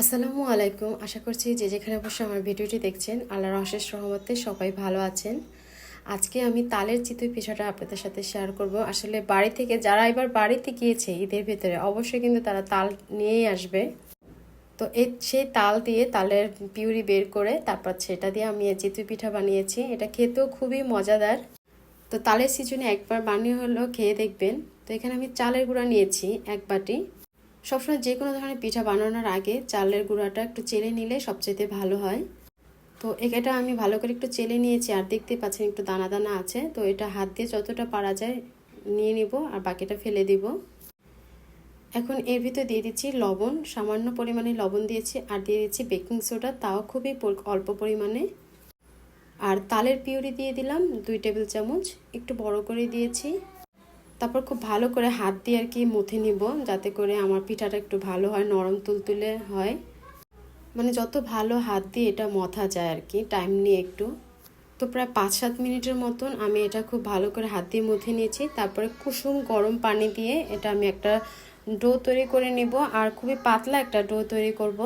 আসসালামু আলাইকুম। আশা করছি যে যেখানে বসে আমার ভিডিওটি দেখছেন, আল্লাহর অশেষ রহমতে সবাই ভালো আছেন। আজকে আমি তালের চিতই পিঠাটা আপনাদের সাথে শেয়ার করব। আসলে বাড়ি থেকে, যারা এবার বাড়িতে গিয়েছে ঈদের ভেতরে, অবশ্যই কিন্তু তারা তাল নিয়েই আসবে। তো এই সেই তাল দিয়ে তালের পিউরি বের করে, তারপর সেটা দিয়ে আমি চিতই পিঠা বানিয়েছি। এটা খেতেও খুবই মজাদার। তো তালের সিজনে একবার বানিয়ে হলেও খেয়ে দেখবেন। তো এখানে আমি চালের গুঁড়া নিয়েছি, এক বাটি। সবসময় যে কোনো ধরনের পিঠা বানানোর আগে চালের গুঁড়াটা একটু চেলে নিলে সবচেয়ে ভালো হয়। তো এটা আমি ভালো করে একটু চেলে নিয়েছি আর দেখতে পাচ্ছেন একটু দানা দানা আছে। তো এটা হাত দিয়ে যতটা পারা যায় নিয়ে নিব আর বাকিটা ফেলে দিব। এখন এর ভিতরে দিয়ে দিচ্ছি লবণ। সামান্য পরিমাণে লবণ দিয়েছি আর দিয়ে দিচ্ছি বেকিং সোডা। তাও খুবই অল্প পরিমাণে। আর তালের পিউরি দিয়ে দিলাম দুই টেবিল চামচ। একটু বড় করে দিয়েছি। তারপর খুব ভালো করে হাত দিয়ে আর কি মুথে নিব, যাতে করে আমার পিঠাটা একটু ভালো হয়, নরম তুলতুলে হয়। মানে যত ভালো হাত দিয়ে এটা মথা যায় আর কি টাইম নিয়ে একটু। তো প্রায় পাঁচ সাত মিনিটের মতন আমি এটা খুব ভালো করে হাত দিয়ে মুথে নিয়েছি। তারপরে কুসুম গরম পানি দিয়ে এটা আমি একটা ডো তৈরি করে নিব, আর খুবই পাতলা একটা ডো তৈরি করব।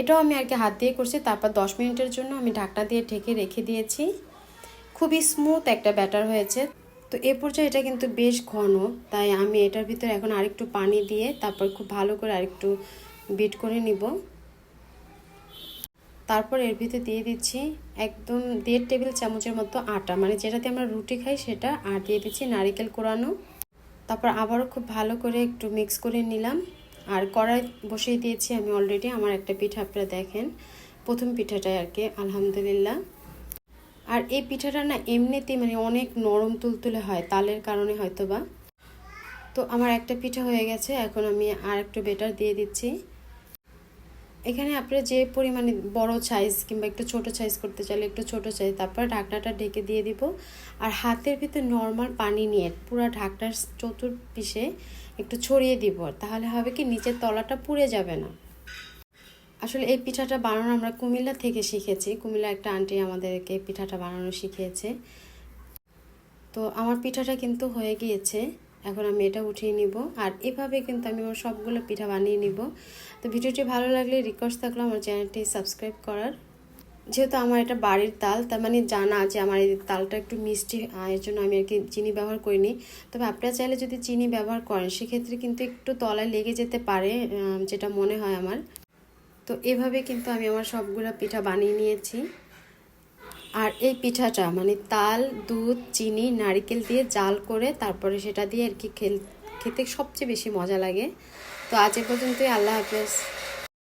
এটাও আমি আর কি হাত দিয়ে করছি, তারপর দশ মিনিটের জন্য আমি ঢাকনা দিয়ে ঢেকে রেখে দিয়েছি। খুবই স্মুথ একটা ব্যাটার হয়েছে। তো এ পর্যায়ে এটা কিন্তু বেশ ঘন, তাই আমি এটার ভিতরে এখন আরেকটু পানি দিয়ে তারপর খুব ভালো করে আরেকটু বিট করে নিব। তারপর এর ভিতরে দিয়ে দিচ্ছি একদম দেড় টেবিল চামচের মতো আটা মানে যেটাতে আমরা রুটি খাই সেটা, আর দিয়ে দিচ্ছি নারিকেল কোরানো। তারপর আবারও খুব ভালো করে একটু মিক্স করে নিলাম। আর কড়াই বসিয়ে দিয়েছি আমি অলরেডি আমার একটা পিঠা আপনারা দেখেন। প্রথম পিঠাটাই আর কি, আলহামদুলিল্লাহ। আর এই পিঠাটা না এমনিতেই মানে অনেক নরম তুলতুলে হয়, তালের কারণে হয়তো বা তো আমার একটা পিঠা হয়ে গেছে, এখন আমি আর একটু বেটার দিয়ে দিচ্ছি। এখানে আপনারা যে পরিমাণে বড় সাইজ কিংবা একটু ছোট সাইজ করতে চাইলে একটু ছোট সাইজ তারপর ঢাকনাটা ঢেকে দিয়ে দিব। আর হাতের ভিতর নর্মাল পানি নিয়ে পুরো ঢাকনার চতুর পিসে একটু ছড়িয়ে দিব, তাহলে হবে কি নিচের তলাটা পুড়ে যাবে না। আসলে এই পিঠাটা বানানো আমরা কুমিল্লা থেকে শিখেছি। কুমিল্লা একটা আন্টি আমাদেরকে পিঠাটা বানানো শিখিয়েছে। তো আমার পিঠাটা কিন্তু হয়ে গিয়েছে। এখন আমি এটা উঠিয়ে নিব। আর এভাবে কিন্তু আমি আমার সবগুলো পিঠা বানিয়ে নিব। তো ভিডিওটি ভালো লাগলে রিকোয়েস্ট থাকল আমার চ্যানেলটি সাবস্ক্রাইব করার। যেহেতু আমার এটা বাড়ির তাল, তার মানে জানা যে আমার এই তালটা একটু মিষ্টি এর জন্য আমি আর কি চিনি ব্যবহার করিনি। তবে আপনারা চাইলে যদি চিনি ব্যবহার করেন, সেক্ষেত্রে কিন্তু একটু তলায় লেগে যেতে পারে যেটা মনে হয় আমার। তো এভাবে কিন্তু আমি আমার সবগুলো পিঠা বানিয়ে নিয়েছি। আর এই পিঠাটা মানে তাল, দুধ, চিনি, নারিকেল দিয়ে জাল করে তারপরে সেটা দিয়ে আর কি খেতে সবচেয়ে বেশি মজা লাগে। তো আজ এ পর্যন্তই, আল্লাহ হাফেজ।